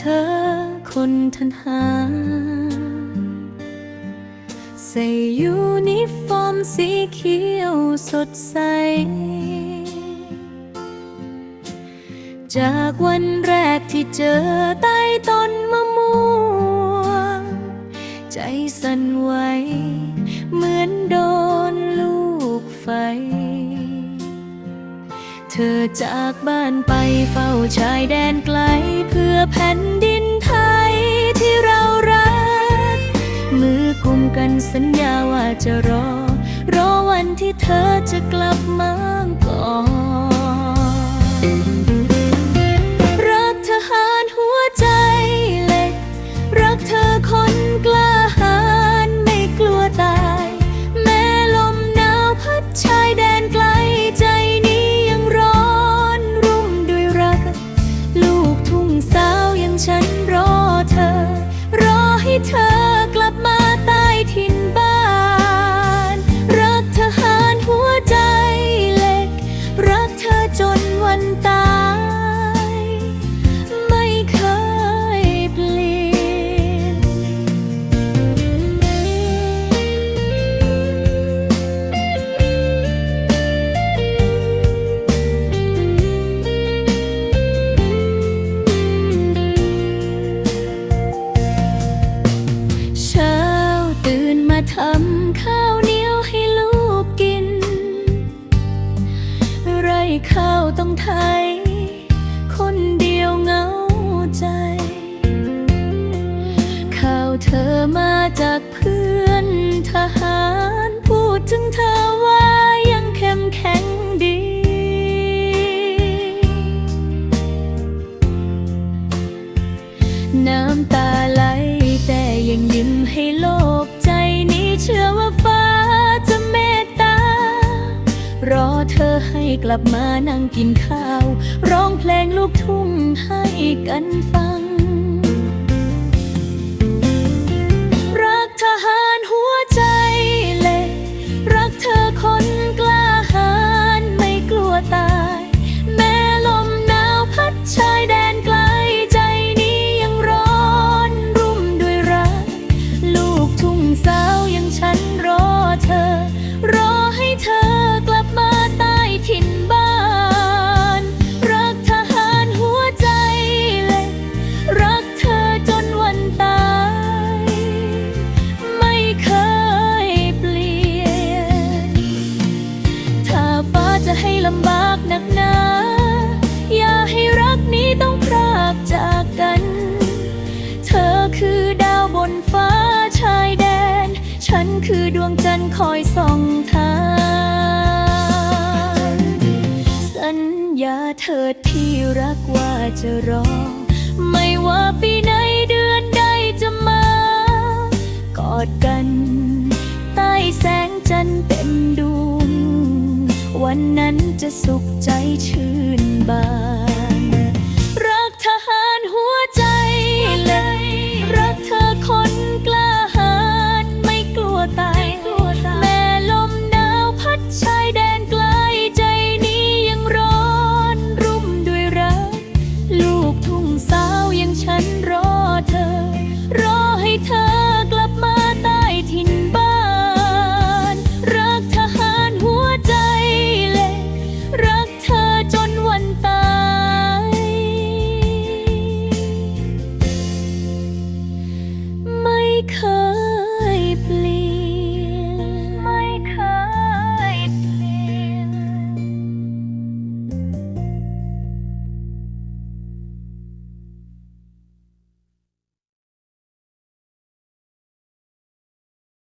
ธอคนทันหา ใส่ยูนิฟอร์มสีเขียวสดใส จากวันแรกที่เจอใต้ต้นมะม่วง ใจสั่นไหวเหมือนโดนลูกไฟ ธอจากบ้านไปเฝ้าชายแดนไกล เพื่อแผ่นดินไทยที่เรารัก มือกุมกันสัญญาว่าจะรอ ย คนเดียวเหงาใจ ข่าวเธอมาจากเพื่อนทหาร พูดถึงเธอว่ายังเข้มแข็งดี น้ำตา รอเธอให้กลับมานั่งกินข้าว ร้องเพลงลูกทุ่งให้กันฟัง ลำบากหนักหนาอย่าให้รักนี้ต้องพรากจากกัน เธอคือดาวบนฟ้าชายแดน ฉันคือดวงจันทร์คอยส่องทางสัญญาเธอที่รักว่าจะรอ ไม่ว่าปีไหนเดือนใดจะมา กอดกัน ใต้แสงจันทร์เต็มดวง วันนั้นจะสุขใจชื่นบาน 一刻。